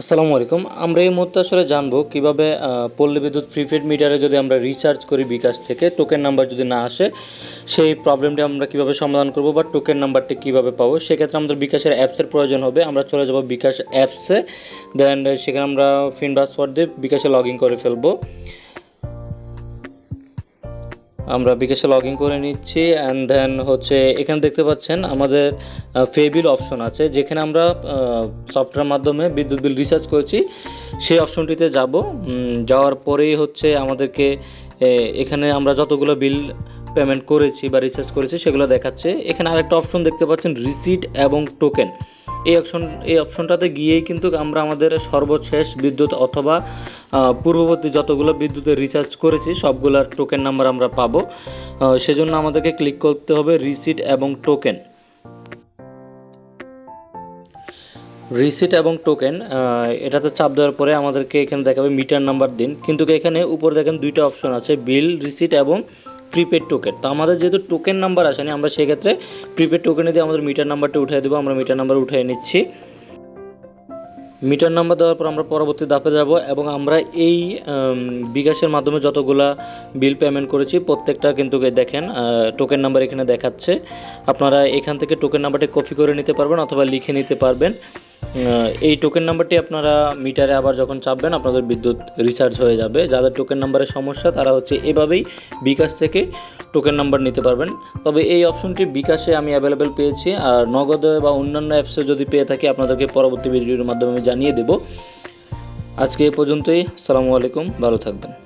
আসসালামু আলাইকুম। আমরা এই মুহূর্তে আসলে জানব কীভাবে পল্লী বিদ্যুৎ প্রিপেড মিটারে যদি আমরা রিচার্জ করি বিকাশ থেকে টোকেন নাম্বার যদি না আসে, সেই প্রবলেমটা আমরা কীভাবে সমাধান করব বা টোকেন নাম্বারটি কীভাবে পাবো, সেক্ষেত্রে আমাদের বিকাশের অ্যাপসের প্রয়োজন হবে। আমরা চলে যাব বিকাশ অ্যাপসে দেন সেখানে আমরা ফিন পাসওয়ার্ড দিয়ে বিকাশে লগ ইন করে ফেলব। আমরা বিকাশে লগ ইন করে নিচ্ছি অ্যান্ড দেন হচ্ছে এখানে দেখতে পাচ্ছেন আমাদের ফেবিল অপশন আছে, যেখানে আমরা সফটওয়্যার মাধ্যমে বিদ্যুৎ বিল রিচার্জ করেছি। সেই অপশনটিতে যাব যাওয়ার পরেই হচ্ছে আমাদেরকে এখানে আমরা যতগুলো বিল পেমেন্ট করেছি বা রিচার্জ করেছি, সেগুলো দেখাচ্ছে। এখানে আরেকটা অপশন দেখতে পাচ্ছেন রিসিট এবং টোকেন এই অপশন এই অপশনটাতে গিয়েই কিন্তু আমরা আমাদের সর্বশেষ বিদ্যুৎ অথবা পূর্ববর্তী যতগুলো বিদ্যুতের রিচার্জ করেছি, সবগুলোর টোকেন নাম্বার আমরা পাবো। সেজন্য আমাদেরকে ক্লিক করতে হবে রিসিট এবং টোকেন রিসিট এবং টোকেন এটাতে চাপ দেওয়ার পরে আমাদেরকে এখানে দেখাবে মিটার নাম্বার দিন। কিন্তু এখানে উপরে দেখেন দুইটা অপশন আছে বিল রিসিট এবং প্রিপেড টোকেন তো আমাদের যেহেতু টোকেন নাম্বার আসেনি, আমরা সেক্ষেত্রে প্রিপেড টোকেনে দিয়ে আমাদের মিটার নাম্বারটা উঠিয়ে দেবো, আমরা মিটার নাম্বার উঠিয়ে নিচ্ছি। মিটার নাম্বার দেওয়ার পর আমরা পরবর্তী ধাপে যাব এবং আমরা এই বিকাশের মাধ্যমে যতগুলা বিল পেমেন্ট করেছি, প্রত্যেকটা কিন্তু দেখেন টোকেন নাম্বার এখানে দেখাচ্ছে। আপনারা এখান থেকে টোকেন নাম্বারটি কপি করে নিতে পারবেন অথবা লিখে নিতে পারবেন। এই টোকেন নাম্বারটি আপনারা মিটারে আবার যখন চাপবেন, আপনাদের বিদ্যুৎ রিচার্জ হয়ে যাবে। যাদের টোকেন নাম্বারের সমস্যা, তারা হচ্ছে এভাবেই বিকাশ থেকে টোকেন নাম্বার নিতে পারবেন। তবে এই অপশনটি বিকাশে আমি অ্যাভেলেবেল পেয়েছি, আর নগদে বা অন্যান্য অ্যাপসে যদি পেয়ে থাকি, আপনাদেরকে পরবর্তী ভিডিওর মাধ্যমে আমি জানিয়ে দেব। আজকে এ পর্যন্তই আসসালামু আলাইকুম, ভালো থাকবেন।